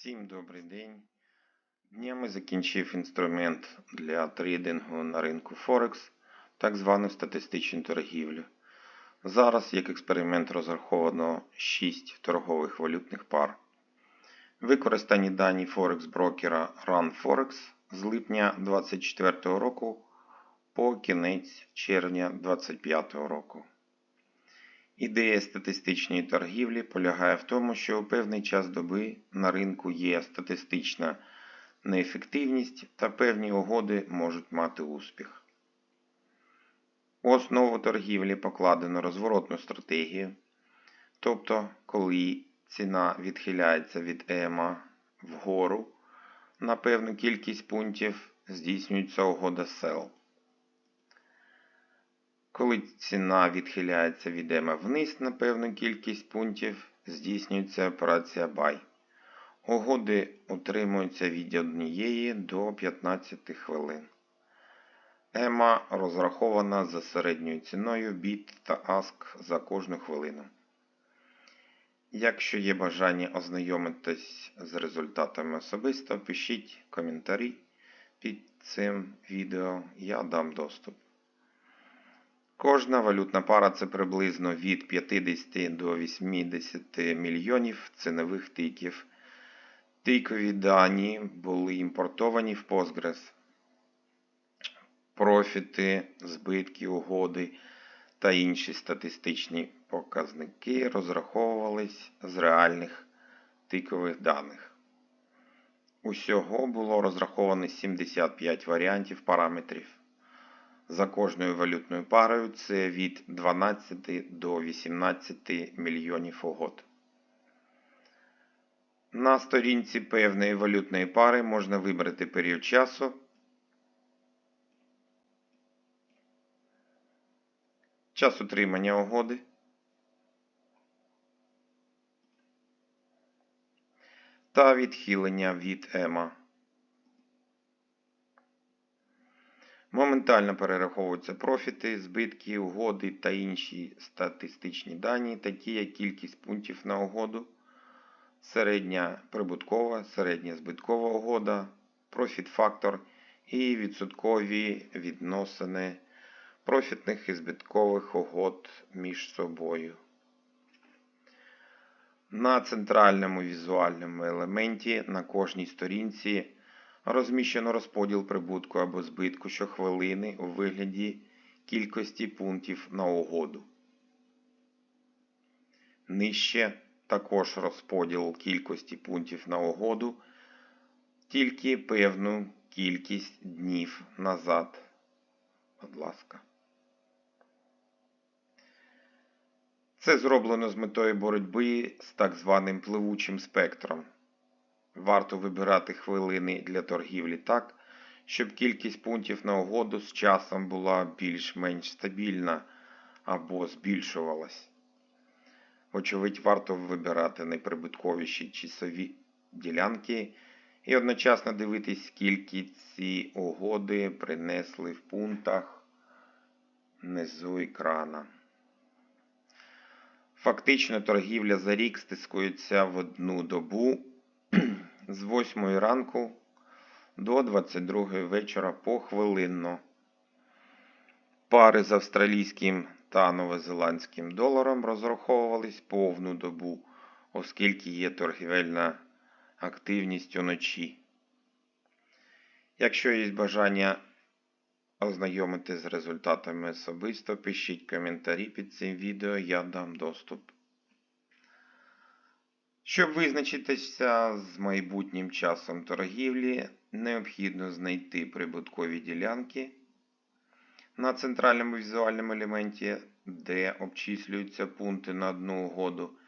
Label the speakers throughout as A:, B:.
A: Всім добрий день. Днями закінчив інструмент для трейдингу на ринку Форекс, так звану статистичну торгівлю. Зараз як експеримент розраховано 6 торгових валютних пар. Використані дані Форекс брокера RunForex з липня 2024 року по кінець червня 2025 року. Ідея статистичної торгівлі полягає в тому, що у певний час доби на ринку є статистична неефективність та певні угоди можуть мати успіх. У основу торгівлі покладено розворотну стратегію, тобто, коли ціна відхиляється від ЕМА вгору на певну кількість пунктів, здійснюється угода sell. Коли ціна відхиляється від ЕМА вниз на певну кількість пунктів, здійснюється операція Buy. Угоди утримуються від 1 до 15 хвилин. ЕМА розрахована за середньою ціною BIT та ASK за кожну хвилину. Якщо є бажання ознайомитись з результатами особисто, пишіть коментарі під цим відео, я дам доступ. Кожна валютна пара це приблизно від 50 до 80 мільйонів цінових тиків. Тикові дані були імпортовані в Postgres. Профіти, збитки, угоди та інші статистичні показники розраховувались з реальних тикових даних. Усього було розраховано 75 варіантів параметрів. За кожною валютною парою це від 12 до 18 мільйонів угод. На сторінці певної валютної пари можна вибрати період часу. Час утримання угоди. Та відхилення від ЕМА. Моментально перераховуються профіти, збитки, угоди та інші статистичні дані, такі як кількість пунктів на угоду, середня прибуткова, середня збиткова угода, профіт-фактор і відсоткові відносини профітних і збиткових угод між собою. На центральному візуальному елементі на кожній сторінці розміщено розподіл прибутку або збитку щохвилини у вигляді кількості пунктів на угоду. Нижче також розподіл кількості пунктів на угоду, тільки певну кількість днів назад. Будь ласка. Це зроблено з метою боротьби з так званим пливучим спектром. Варто вибирати хвилини для торгівлі так, щоб кількість пунктів на угоду з часом була більш-менш стабільна або збільшувалась. Вочевидь, варто вибирати найприбутковіші часові ділянки і одночасно дивитись, скільки ці угоди принесли в пунктах внизу екрана. Фактично торгівля за рік стискується в одну добу з 8 ранку до 22 вечора похвилинно. Пари з австралійським та новозеландським доларом розраховувались повну добу, оскільки є торгівельна активність уночі. Якщо є бажання ознайомити з результатами особисто, пишіть коментарі під цим відео, я дам доступ. Щоб визначитися з майбутнім часом торгівлі, необхідно знайти прибуткові ділянки на центральному візуальному елементі, де обчислюються пункти на одну угоду,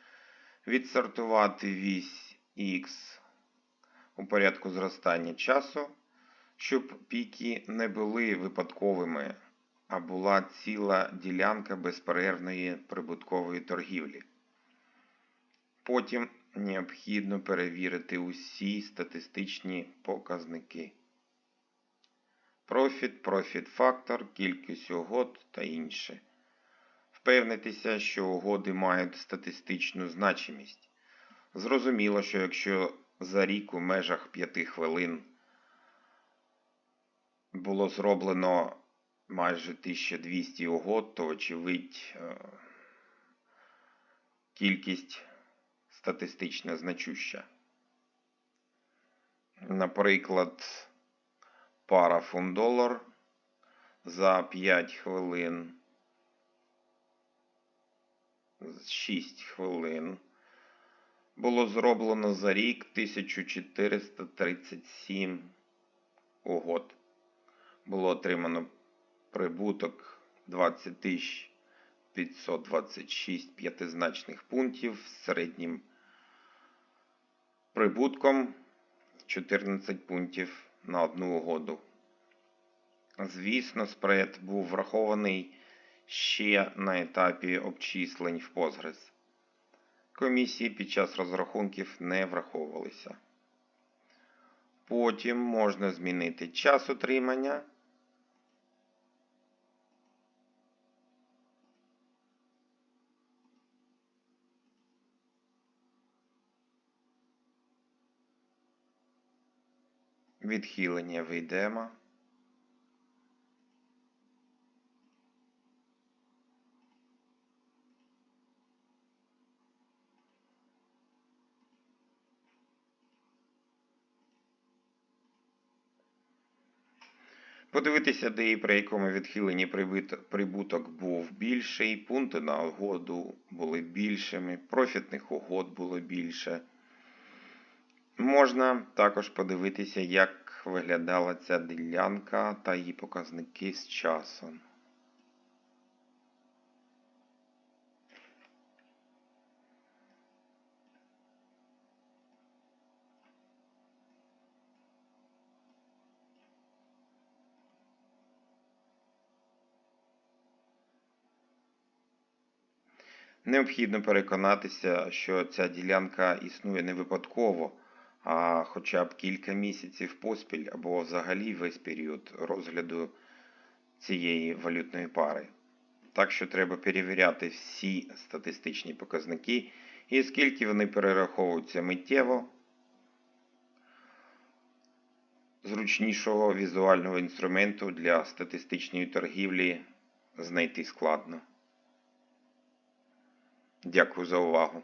A: відсортувати вісь X у порядку зростання часу, щоб піки не були випадковими, а була ціла ділянка безперервної прибуткової торгівлі. Потім необхідно перевірити усі статистичні показники. Профіт, профіт-фактор, кількість угод та інше. Впевнитися, що угоди мають статистичну значимість. Зрозуміло, що якщо за рік у межах 5 хвилин було зроблено майже 1200 угод, то очевидь е, кількість статистично значуща. Наприклад, пара фунт-долар за 5 хвилин. 6 хвилин. Було зроблено за рік 1437 угод. Було отримано прибуток 20 526 п'ятизначних пунктів з середнім прибутком 14 пунктів на одну угоду. Звісно, спред був врахований ще на етапі обчислень в Postgres. Комісії під час розрахунків не враховувалися. Потім можна змінити час отримання. Відхилення вийдемо. Подивитися, де і при якому відхиленні прибуток був більший, пункти на угоду були більшими, профітних угод було більше. Можна також подивитися, як виглядала ця ділянка та її показники з часом. Необхідно переконатися, що ця ділянка існує не випадково, а хоча б кілька місяців поспіль або взагалі весь період розгляду цієї валютної пари. Так що треба перевіряти всі статистичні показники і оскільки вони перераховуються миттєво, зручнішого візуального інструменту для статистичної торгівлі знайти складно. Дякую за увагу.